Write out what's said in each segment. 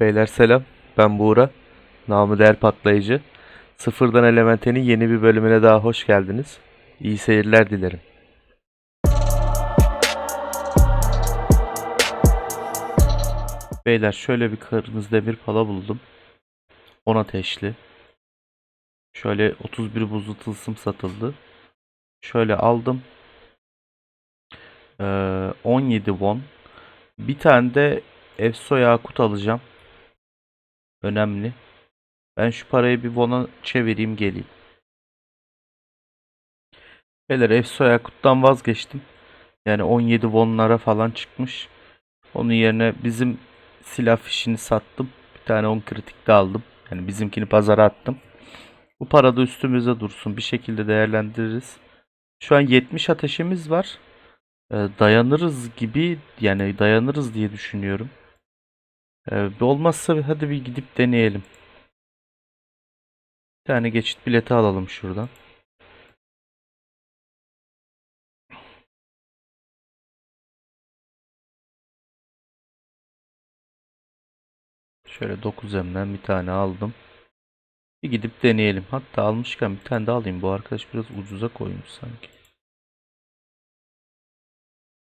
Beyler selam. Ben Buğra. Namı değer patlayıcı. Sıfırdan Elemente'nin yeni bir bölümüne daha hoş geldiniz. İyi seyirler dilerim. Beyler şöyle bir kırmızı demir pala buldum. 10 ateşli. Şöyle 31 buzlu tılsım satıldı. Şöyle aldım. Ee, 17 won. Bir tane de Efso Yakut alacağım. Önemli. Ben şu parayı bir won'a çevireyim geleyim. Beyler Efso Yakut'tan vazgeçtim. Yani 17 won'lara falan çıkmış. Onun yerine bizim silah fişini sattım. Bir tane 10 kritik de aldım. Yani bizimkini pazara attım. Bu para da üstümüze dursun. Bir şekilde değerlendiririz. Şu an 70 ateşimiz var. Ee, dayanırız gibi yani dayanırız diye düşünüyorum. Ee, olmazsa hadi bir gidip deneyelim. Bir tane geçit bileti alalım şuradan. Şöyle 9M'den bir tane aldım. Bir gidip deneyelim. Hatta almışken bir tane daha alayım. Bu arkadaş biraz ucuza koymuş sanki.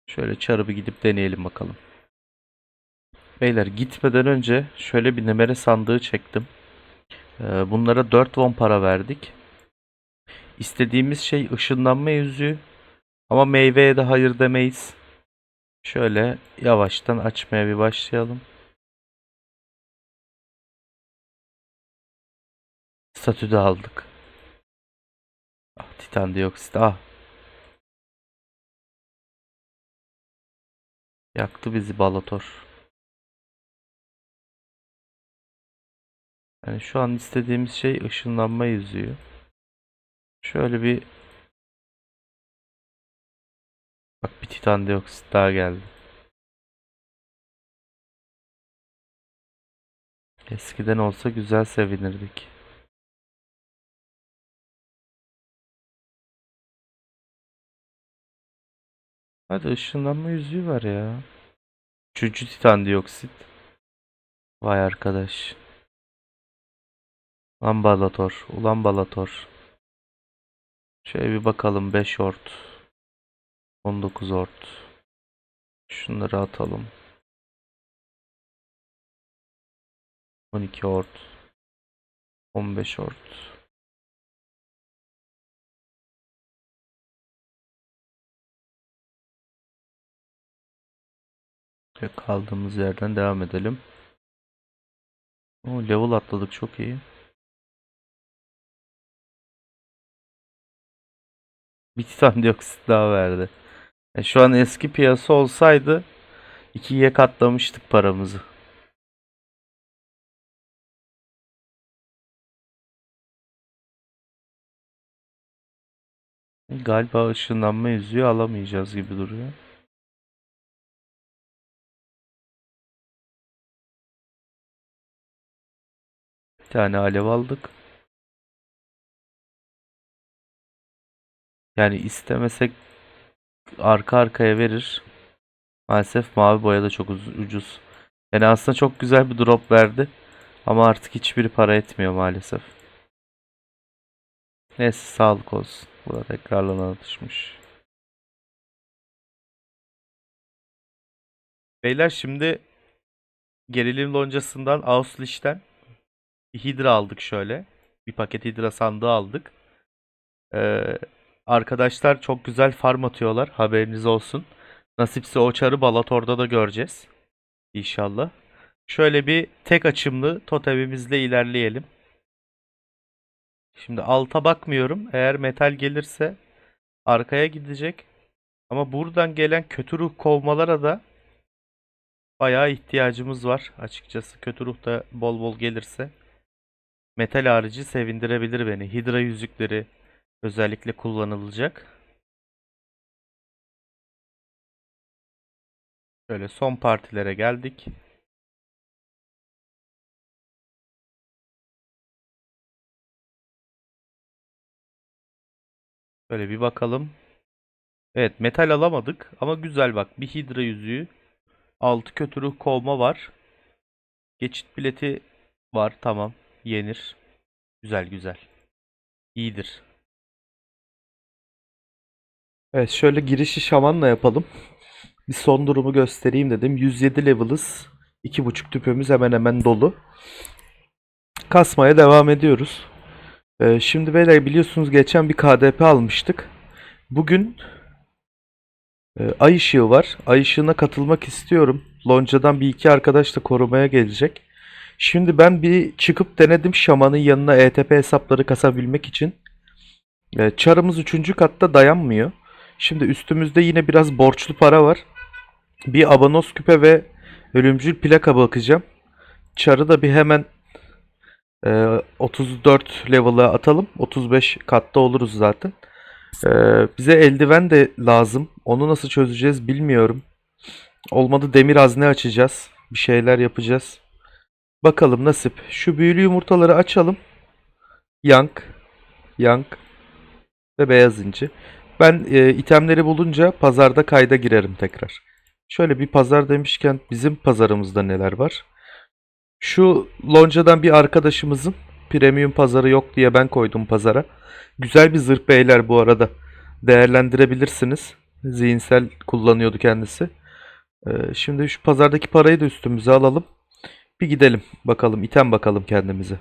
Şöyle çarı gidip deneyelim bakalım. Beyler gitmeden önce şöyle bir nemere sandığı çektim. Ee, bunlara 4 won para verdik. İstediğimiz şey ışınlanma yüzüğü. Ama meyveye de hayır demeyiz. Şöyle yavaştan açmaya bir başlayalım. Statü de aldık. Ah, titan dioksit. Ah. Yaktı bizi Balator. Yani şu an istediğimiz şey ışınlanma yüzüğü. Şöyle bir Bak bir titan dioksit daha geldi. Eskiden olsa güzel sevinirdik. Hadi ışınlanma yüzüğü var ya. Üçüncü titan dioksit. Vay arkadaş. Ulan Balator. Ulan Balator. Şöyle bir bakalım 5 ort. 19 ort. Şunları atalım. 12 ort. 15 ort. Ve kaldığımız yerden devam edelim. O level atladık çok iyi. Bir titan dioksit daha verdi. E, şu an eski piyasa olsaydı ikiye katlamıştık paramızı. Galiba ışınlanma yüzüğü alamayacağız gibi duruyor. Bir tane alev aldık. Yani istemesek arka arkaya verir. Maalesef mavi boya da çok uz- ucuz. Yani aslında çok güzel bir drop verdi. Ama artık hiçbiri para etmiyor maalesef. Neyse sağlık olsun. Burada tekrarlanan düşmüş. Beyler şimdi gerilim loncasından Auslish'ten bir Hydra aldık şöyle. Bir paket Hydra sandığı aldık. Ee, arkadaşlar çok güzel farm atıyorlar. Haberiniz olsun. Nasipse o çarı Balator'da da göreceğiz. İnşallah. Şöyle bir tek açımlı totemimizle ilerleyelim. Şimdi alta bakmıyorum. Eğer metal gelirse arkaya gidecek. Ama buradan gelen kötü ruh kovmalara da bayağı ihtiyacımız var. Açıkçası kötü ruh da bol bol gelirse metal harici sevindirebilir beni. Hidra yüzükleri özellikle kullanılacak. Şöyle son partilere geldik. Böyle bir bakalım. Evet metal alamadık ama güzel bak. Bir hidra yüzüğü. 6 kötü ruh kovma var. Geçit bileti var. Tamam. Yenir. Güzel güzel. İyidir. Evet şöyle girişi şamanla yapalım. Bir son durumu göstereyim dedim. 107 level'ız. 2.5 tüpümüz hemen hemen dolu. Kasmaya devam ediyoruz. Ee, şimdi beyler biliyorsunuz geçen bir KDP almıştık. Bugün e, Ay ışığı var. Ay ışığına katılmak istiyorum. Lonca'dan bir iki arkadaş da korumaya gelecek. Şimdi ben bir çıkıp denedim şamanın yanına ETP hesapları kasabilmek için. E, çarımız 3. katta dayanmıyor. Şimdi üstümüzde yine biraz borçlu para var. Bir abanos küpe ve ölümcül plaka bakacağım. Çarı da bir hemen e, 34 level'a atalım. 35 katta oluruz zaten. E, bize eldiven de lazım. Onu nasıl çözeceğiz bilmiyorum. Olmadı demir hazne açacağız. Bir şeyler yapacağız. Bakalım nasip. Şu büyülü yumurtaları açalım. Yank. Yank. Ve beyaz inci. Ben e, itemleri bulunca pazarda kayda girerim tekrar. Şöyle bir pazar demişken bizim pazarımızda neler var? Şu loncadan bir arkadaşımızın premium pazarı yok diye ben koydum pazara. Güzel bir zırh beyler bu arada. Değerlendirebilirsiniz. Zihinsel kullanıyordu kendisi. Ee, şimdi şu pazardaki parayı da üstümüze alalım. Bir gidelim bakalım item bakalım kendimize.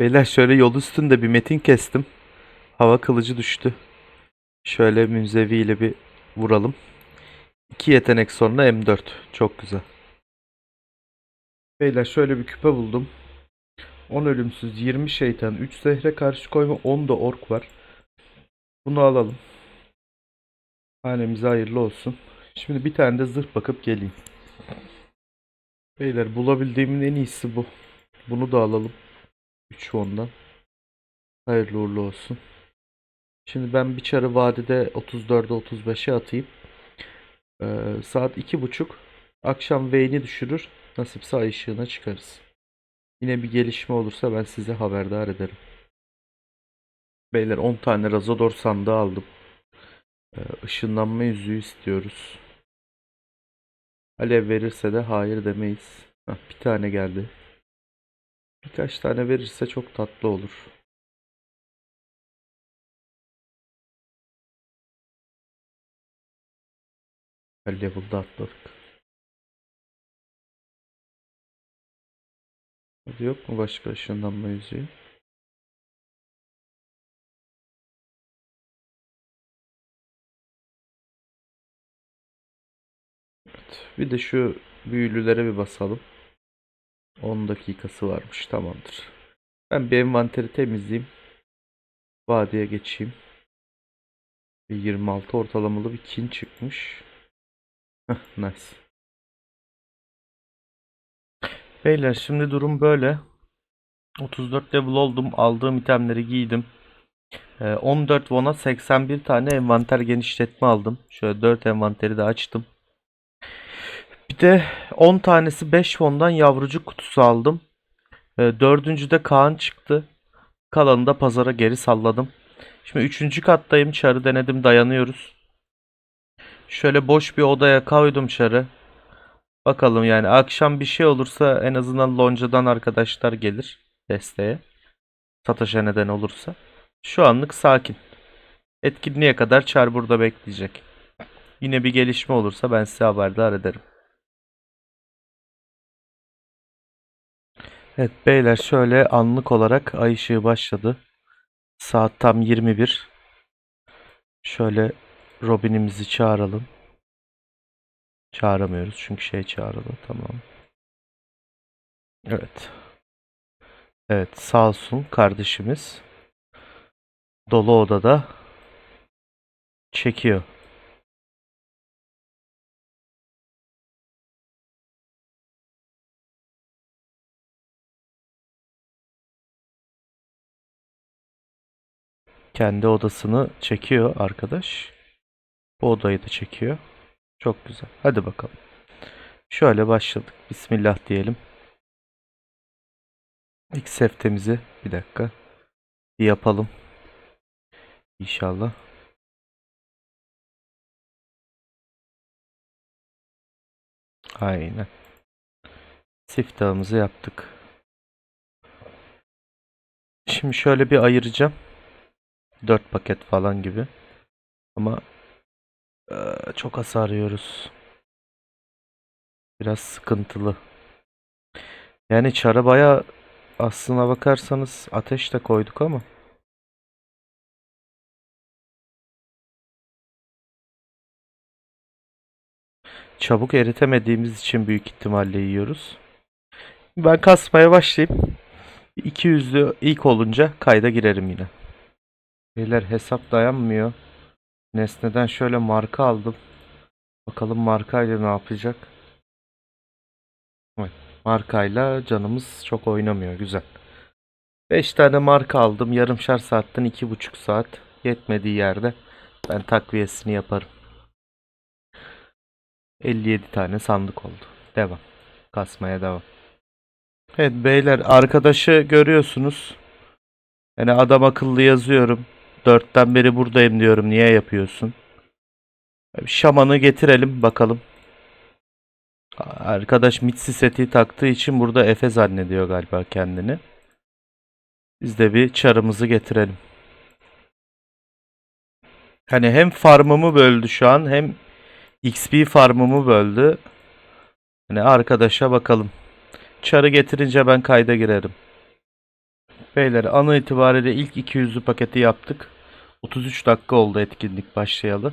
Beyler şöyle yol üstünde bir metin kestim. Hava kılıcı düştü. Şöyle münzevi ile bir vuralım. İki yetenek sonra M4. Çok güzel. Beyler şöyle bir küpe buldum. 10 ölümsüz, 20 şeytan, 3 zehre karşı koyma, 10 da ork var. Bunu alalım. Hanemize hayırlı olsun. Şimdi bir tane de zırh bakıp geleyim. Beyler bulabildiğimin en iyisi bu. Bunu da alalım. 3 ondan. Hayırlı uğurlu olsun. Şimdi ben bir çarı vadide 34'e 35'e atayım. Ee, saat 2.30. Akşam Vayne'i düşürür. Nasipse ay ışığına çıkarız. Yine bir gelişme olursa ben size haberdar ederim. Beyler 10 tane Razador sandığı aldım. Ee, ışınlanma yüzüğü istiyoruz. Alev verirse de hayır demeyiz. Hah, bir tane geldi. Birkaç tane verirse çok tatlı olur. Her level'da atladık. Hadi yok mu başka ışınlanma yüzüğü? Evet. Bir de şu büyülülere bir basalım. 10 dakikası varmış. Tamamdır. Ben bir envanteri temizleyeyim. Vadiye geçeyim. Bir 26 ortalamalı bir kin çıkmış. Nice. Beyler şimdi durum böyle. 34 level oldum. Aldığım itemleri giydim. Ee, 14 won'a 81 tane envanter genişletme aldım. Şöyle 4 envanteri de açtım. Bir de 10 tanesi 5 won'dan yavrucuk kutusu aldım. Ee, dördüncüde Kaan çıktı. Kalanını da pazara geri salladım. Şimdi 3. kattayım. Çarı denedim dayanıyoruz. Şöyle boş bir odaya koydum çarı. Bakalım yani akşam bir şey olursa en azından loncadan arkadaşlar gelir desteğe. Satışa neden olursa. Şu anlık sakin. Etkinliğe kadar çar burada bekleyecek. Yine bir gelişme olursa ben size haberdar ederim. Evet beyler şöyle anlık olarak ay ışığı başladı. Saat tam 21. Şöyle Robin'imizi çağıralım. Çağıramıyoruz çünkü şey çağrıldı. Tamam. Evet. Evet sağ olsun kardeşimiz. Dolu odada çekiyor. Kendi odasını çekiyor arkadaş. Bu odayı da çekiyor. Çok güzel. Hadi bakalım. Şöyle başladık. Bismillah diyelim. İlk seftemizi bir dakika bir yapalım. İnşallah. Aynen. Siftahımızı yaptık. Şimdi şöyle bir ayıracağım. 4 paket falan gibi. Ama eee, çok hasar yiyoruz. Biraz sıkıntılı. Yani çara baya aslına bakarsanız ateş de koyduk ama. Çabuk eritemediğimiz için büyük ihtimalle yiyoruz. Ben kasmaya başlayayım. 200'lü ilk olunca kayda girerim yine. Beyler hesap dayanmıyor. Nesneden şöyle marka aldım. Bakalım markayla ne yapacak. Evet, markayla canımız çok oynamıyor. Güzel. 5 tane marka aldım. Yarımşar saatten 2,5 saat. Yetmediği yerde ben takviyesini yaparım. 57 tane sandık oldu. Devam. Kasmaya devam. Evet beyler arkadaşı görüyorsunuz. Yani adam akıllı yazıyorum. Dörtten beri buradayım diyorum. Niye yapıyorsun? Şamanı getirelim bakalım. Arkadaş Mitsi seti taktığı için burada Efe zannediyor galiba kendini. Biz de bir çarımızı getirelim. Hani hem farmımı böldü şu an hem XP farmımı böldü. Hani arkadaşa bakalım. Çarı getirince ben kayda girerim. Beyler an itibariyle ilk 200'lü paketi yaptık. 33 dakika oldu etkinlik başlayalı.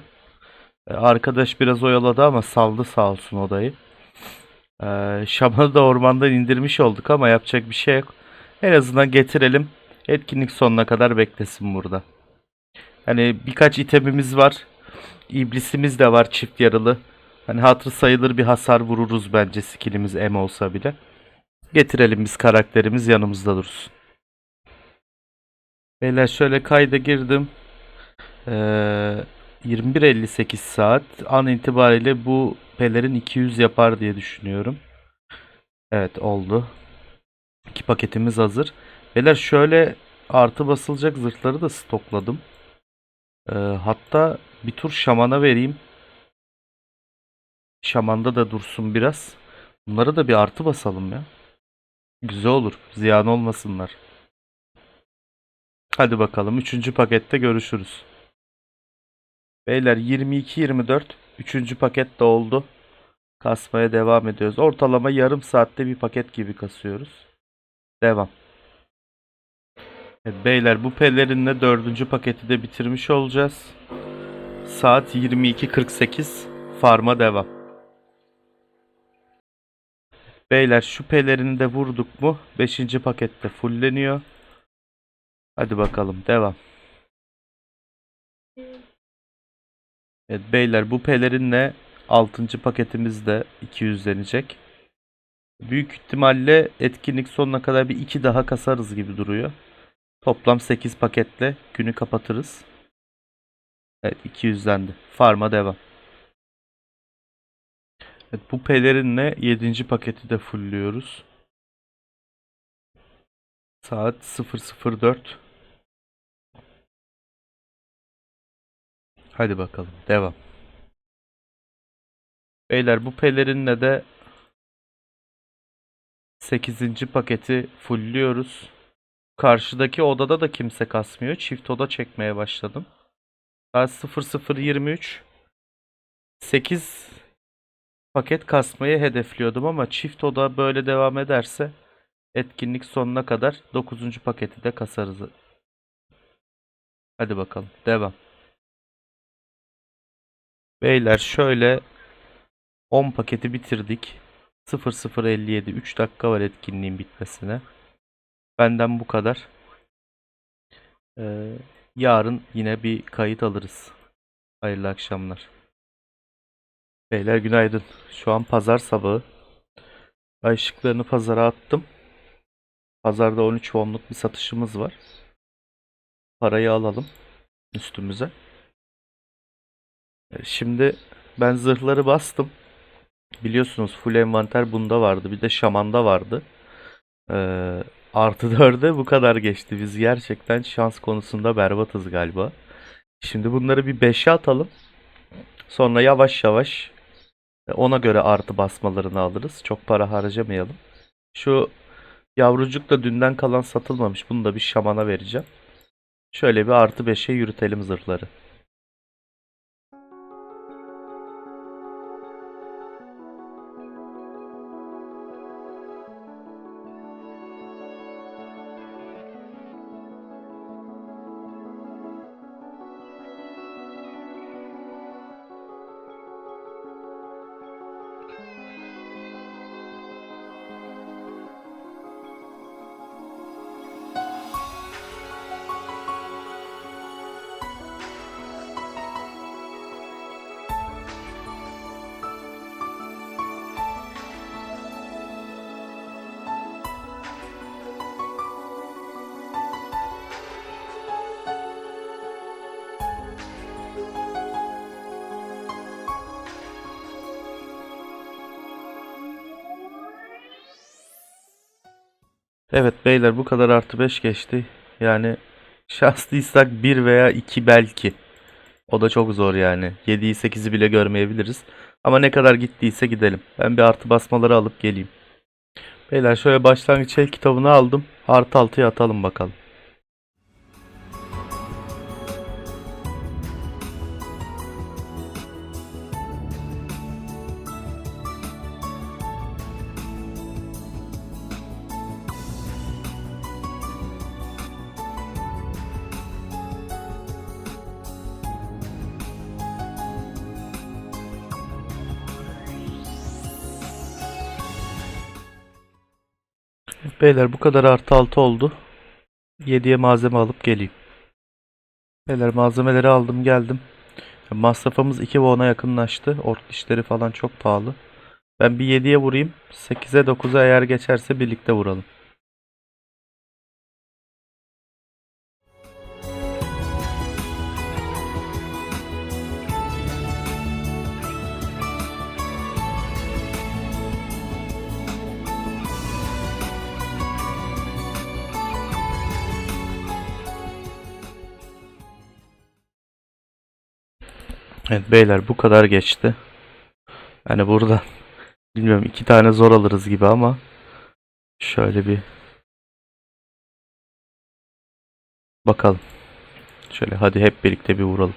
Ee, Arkadaş biraz oyaladı ama saldı sağ olsun odayı. Ee, Şaman'ı da ormandan indirmiş olduk ama yapacak bir şey yok. En azından getirelim. Etkinlik sonuna kadar beklesin burada. Hani birkaç itemimiz var. İblisimiz de var çift yarılı. Hani hatırı sayılır bir hasar vururuz bence skillimiz M olsa bile. Getirelim biz karakterimiz yanımızda dursun. Beyler şöyle kayda girdim. Ee, 21.58 saat. An itibariyle bu pelerin 200 yapar diye düşünüyorum. Evet oldu. İki paketimiz hazır. Beyler şöyle artı basılacak zırhları da stokladım. Ee, hatta bir tur şamana vereyim. Şamanda da dursun biraz. Bunları da bir artı basalım ya. Güzel olur. Ziyan olmasınlar. Hadi bakalım. Üçüncü pakette görüşürüz. Beyler 22-24. Üçüncü paket de oldu. Kasmaya devam ediyoruz. Ortalama yarım saatte bir paket gibi kasıyoruz. Devam. Evet, beyler bu pelerinle dördüncü paketi de bitirmiş olacağız. Saat 22.48. Farma devam. Beyler şu pelerini de vurduk mu? Beşinci pakette fulleniyor. Hadi bakalım devam. Evet beyler bu pelerinle 6. paketimiz de 200'lenecek. Büyük ihtimalle etkinlik sonuna kadar bir 2 daha kasarız gibi duruyor. Toplam 8 paketle günü kapatırız. Evet 200'lendi. Farma devam. Evet, bu pelerinle 7. paketi de fullliyoruz. Saat 004. Hadi bakalım devam. Beyler bu pelerinle de 8. paketi fullliyoruz. Karşıdaki odada da kimse kasmıyor. Çift oda çekmeye başladım. Saat 0023. 8 paket kasmayı hedefliyordum ama çift oda böyle devam ederse etkinlik sonuna kadar 9. paketi de kasarız. Hadi bakalım devam. Beyler şöyle 10 paketi bitirdik. 0057 3 dakika var etkinliğin bitmesine. Benden bu kadar. Ee, yarın yine bir kayıt alırız. Hayırlı akşamlar. Beyler günaydın. Şu an pazar sabahı. Ay ışıklarını pazara attım. Pazarda 13 wonluk bir satışımız var. Parayı alalım üstümüze. Ee, Şimdi ben zırhları bastım. Biliyorsunuz full envanter bunda vardı. Bir de şamanda vardı. Ee, artı 4'e bu kadar geçti. Biz gerçekten şans konusunda berbatız galiba. Şimdi bunları bir 5'e atalım. Sonra yavaş yavaş e, ona göre artı basmalarını alırız. Çok para harcamayalım. Şu yavrucuk da dünden kalan satılmamış. Bunu da bir şamana vereceğim. Şöyle bir artı 5'e yürütelim zırhları. Evet beyler bu kadar artı 5 geçti. Yani şanslıysak 1 veya 2 belki. O da çok zor yani. 7'yi 8'i bile görmeyebiliriz. Ama ne kadar gittiyse gidelim. Ben bir artı basmaları alıp geleyim. Beyler şöyle başlangıç el kitabını aldım. Artı 6'ya atalım bakalım. Beyler bu kadar artı 6 oldu. 7'ye malzeme alıp geleyim. Beyler malzemeleri aldım geldim. Masrafımız 2 won'a yakınlaştı. Ork dişleri falan çok pahalı. Ben bir 7'ye vurayım. 8'e 9'a eğer geçerse birlikte vuralım. Evet beyler bu kadar geçti. Yani burada bilmiyorum iki tane zor alırız gibi ama şöyle bir bakalım. Şöyle hadi hep birlikte bir vuralım.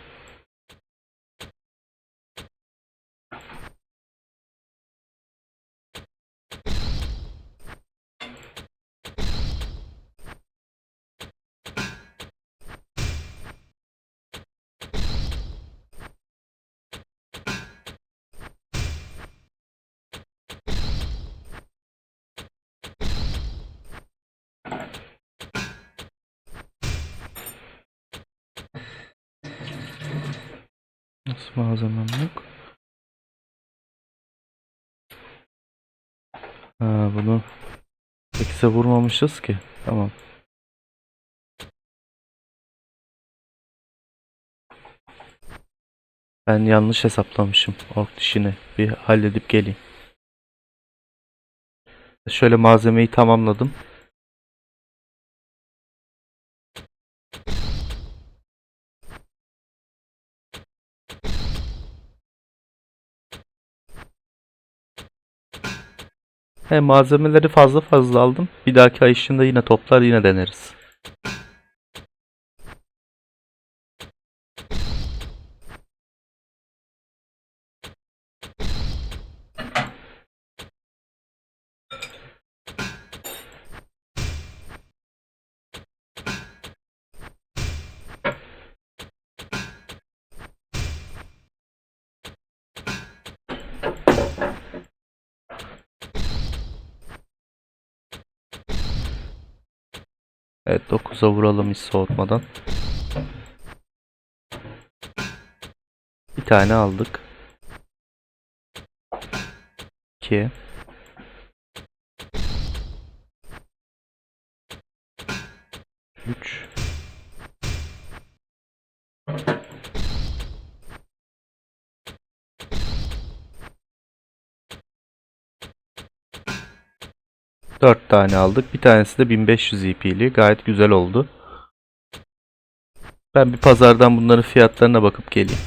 Nasıl malzemem yok? Ha bunu 8'e vurmamışız ki. Tamam. Ben yanlış hesaplamışım ork dişini. Bir halledip geleyim. Şöyle malzemeyi tamamladım. He, malzemeleri fazla fazla aldım. Bir dahaki ay içinde yine toplar yine deneriz. Evet 9'a vuralım hiç soğutmadan. Bir tane aldık. 2 3 4 tane aldık. Bir tanesi de 1500 EP'li. Gayet güzel oldu. Ben bir pazardan bunların fiyatlarına bakıp geleyim.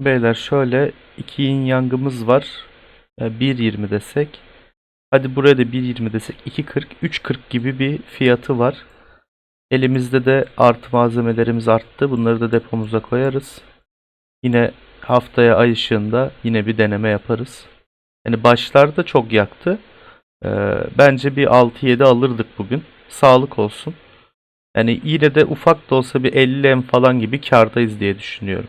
Beyler şöyle iki yin yangımız var. e, 1.20 desek. Hadi buraya da 1.20 desek 2.40 3.40 gibi bir fiyatı var. Elimizde de artı malzemelerimiz arttı. Bunları da depomuza koyarız. Yine haftaya ay ışığında yine bir deneme yaparız. Yani başlarda çok yaktı. Ee, bence bir 6-7 alırdık bugün. Sağlık olsun. Yani yine de ufak da olsa bir 50 em falan gibi kârdayız diye düşünüyorum.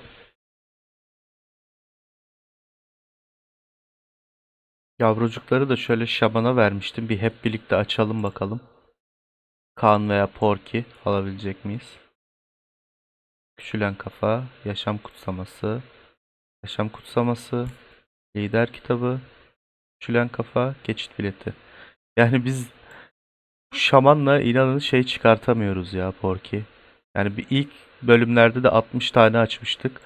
Yavrucukları da şöyle şabana vermiştim. Bir hep birlikte açalım bakalım. Kaan veya Porky alabilecek miyiz? Küçülen kafa, yaşam kutsaması, yaşam kutsaması, lider kitabı, küçülen kafa, geçit bileti. Yani biz şamanla inanın şey çıkartamıyoruz ya Porky. Yani bir ilk bölümlerde de 60 tane açmıştık.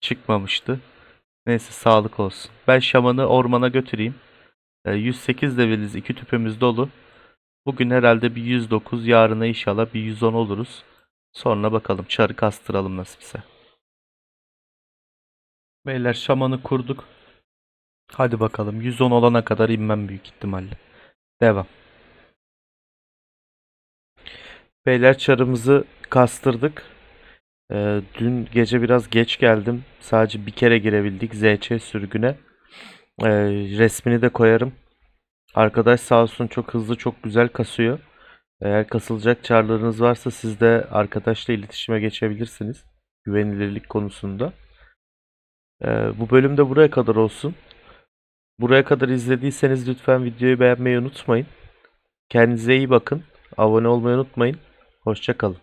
Çıkmamıştı. Neyse sağlık olsun. Ben şamanı ormana götüreyim. Ee, 108 leveliz. iki tüpümüz dolu. Bugün herhalde bir 109, yarına inşallah bir 110 oluruz. Sonra bakalım çarı kastıralım nasipse. Beyler şamanı kurduk. Hadi bakalım 110 olana kadar inmem büyük ihtimalle. Devam. Beyler çarımızı kastırdık. Ee, dün gece biraz geç geldim. Sadece bir kere girebildik ZC sürgüne. Ee, resmini de koyarım. Arkadaş sağ olsun çok hızlı çok güzel kasıyor. Eğer kasılacak çarlarınız varsa siz de arkadaşla iletişime geçebilirsiniz. Güvenilirlik konusunda. Ee, bu bölüm de buraya kadar olsun. Buraya kadar izlediyseniz lütfen videoyu beğenmeyi unutmayın. Kendinize iyi bakın. Abone olmayı unutmayın. Hoşça kalın.